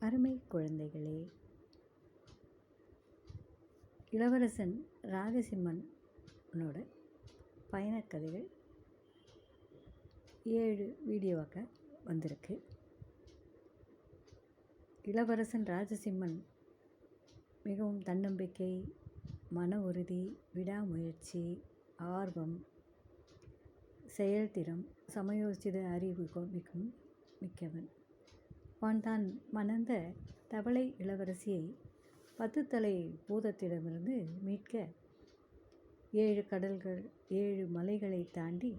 அருமை குழந்தைகளே. இளவரசன் ராஜசிம்மனோட பயணக்கதைகள் ஏழு வீடியோவாக வந்திருக்கு. இளவரசன் ராஜசிம்மன் மிகவும் தன்னம்பிக்கை மன உறுதி விடாமுயற்சி ஆர்வம் செயல்திறம் சமயோசித அறிவு மிகவும் மிக்கவன். அவன் தான் மணந்த தவளை இளவரசியை பத்து தலை பூதத்திடமிருந்து மீட்க ஏழு கடல்கள் ஏழு மலைகளை தாண்டி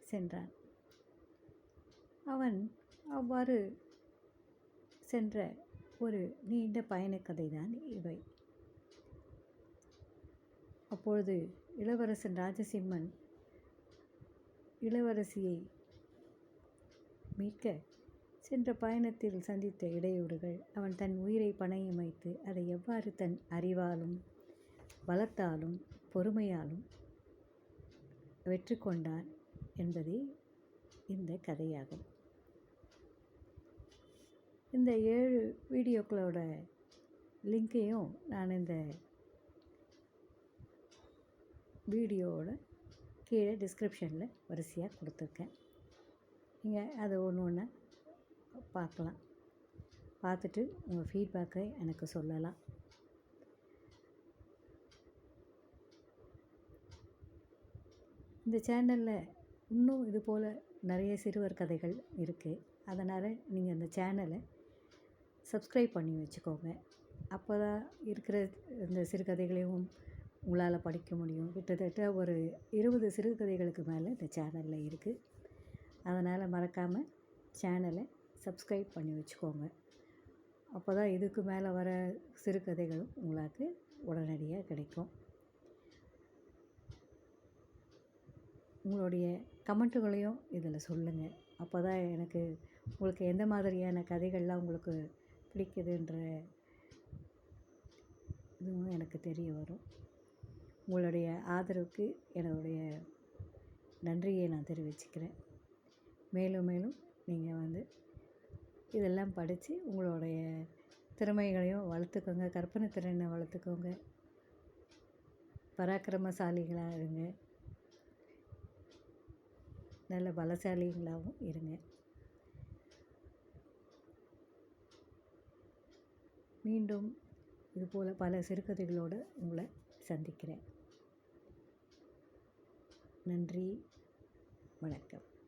சென்றான். அவன் அவ்வாறு சென்ற ஒரு நீண்ட பயணக்கதை தான் இவை. அப்பொழுது இளவரசன் ராஜசிம்மன் இளவரசியை மீட்க சென்ற பயணத்தில் சந்தித்த இடையூறுகள் அவன் தன் உயிரை பணையம் வைத்து அதை எவ்வாறு தன் அறிவாலும் பலத்தாலும் பொறுமையாலும் வெற்றி கொண்டான் என்பதே இந்த கதையாகும். இந்த ஏழு வீடியோக்களோட லிங்க்கையும் நான் இந்த வீடியோவோட கீழே டிஸ்கிரிப்ஷனில் வரிசையாக கொடுத்துருக்கேன். நீங்கள் அதை ஒன்று ஒன்று பார்க்கலாம். பார்த்துட்டு உங்கள் ஃபீட்பேக்கை எனக்கு சொல்லலாம். இந்த சேனலில் இன்னும் இது போல் நிறைய சிறுவர் கதைகள் இருக்குது அதனால் நீங்கள் இந்த சேனலை சப்ஸ்கிரைப் பண்ணி வச்சுக்கோங்க. அப்போ தான் இருக்கிற இந்த சிறுகதைகளையும் உங்களால் படிக்க முடியும். கிட்டத்தட்ட ஒரு இருபது சிறுகதைகளுக்கு மேலே இந்த சேனலில் இருக்குது அதனால் மறக்காமல் சேனலை சப்ஸ்கிரைப் பண்ணி வச்சுக்கோங்க. அப்போ தான் இதுக்கு மேலே வர சிறுகதைகளும் உங்களுக்கு உடனடியாக கிடைக்கும். உங்களுடைய கமெண்ட்டுகளையும் இதில் சொல்லுங்கள் அப்போ தான் எனக்கு உங்களுக்கு எந்த மாதிரியான கதைகள்லாம் உங்களுக்கு பிடிக்குதுன்ற இதுவும் எனக்கு தெரிய வரும். உங்களுடைய ஆதரவுக்கு என்னுடைய நன்றியை நான் தெரிவிச்சுக்கிறேன். மேலும் மேலும் நீங்கள் வந்து இதெல்லாம் படித்து உங்களுடைய திறமைகளையும் வளர்த்துக்கோங்க. கற்பனை திறனை வளர்த்துக்கோங்க. பராக்கிரமசாலிகளாக இருங்க. நல்ல பலசாலிகளாகவும் இருங்க. மீண்டும் இதுபோல் பல சிறுகதைகளோடு உங்களை சந்திக்கிறேன். நன்றி. வணக்கம்.